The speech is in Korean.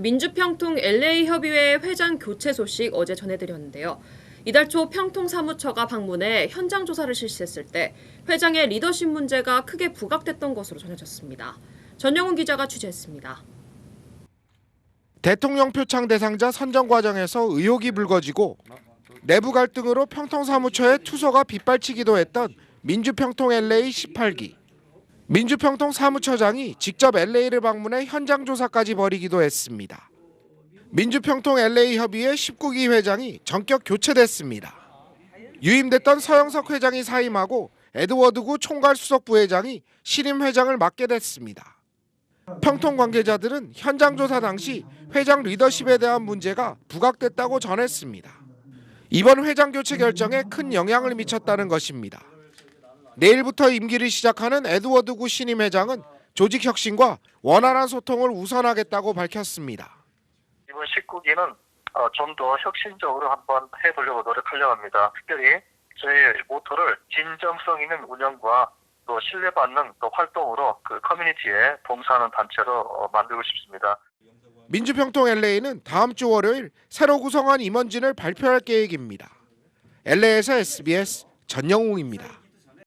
민주평통 LA 협의회 회장 교체 소식 어제 전해드렸는데요. 이달 초 평통 사무처가 방문해 현장 조사를 실시했을 때 회장의 리더십 문제가 크게 부각됐던 것으로 전해졌습니다. 전영훈 기자가 취재했습니다. 대통령 표창 대상자 선정 과정에서 의혹이 불거지고 내부 갈등으로 평통 사무처의 투서가 빗발치기도 했던 민주평통 LA 18기. 민주평통 사무처장이 직접 LA를 방문해 현장 조사까지 벌이기도 했습니다. 민주평통 LA 협의회 19기 회장이 전격 교체됐습니다. 유임됐던 서영석 회장이 사임하고 에드워드구 총괄 수석 부회장이 신임 회장을 맡게 됐습니다. 평통 관계자들은 현장 조사 당시 회장 리더십에 대한 문제가 부각됐다고 전했습니다. 이번 회장 교체 결정에 큰 영향을 미쳤다는 것입니다. 내일부터 임기를 시작하는 에드워드 구 신임 회장은 조직 혁신과 원활한 소통을 우선하겠다고 밝혔습니다. 이번 19기는 좀 더 혁신적으로 한번 해보려고 노력하려고 합니다. 특별히 저희 모토를 진정성 있는 운영과 또 신뢰받는 또 활동으로 그 커뮤니티에 봉사하는 단체로 어, 만들고 싶습니다. 민주평통 LA는 다음 주 월요일 새로 구성한 임원진을 발표할 계획입니다. LA에서 SBS 전영웅입니다.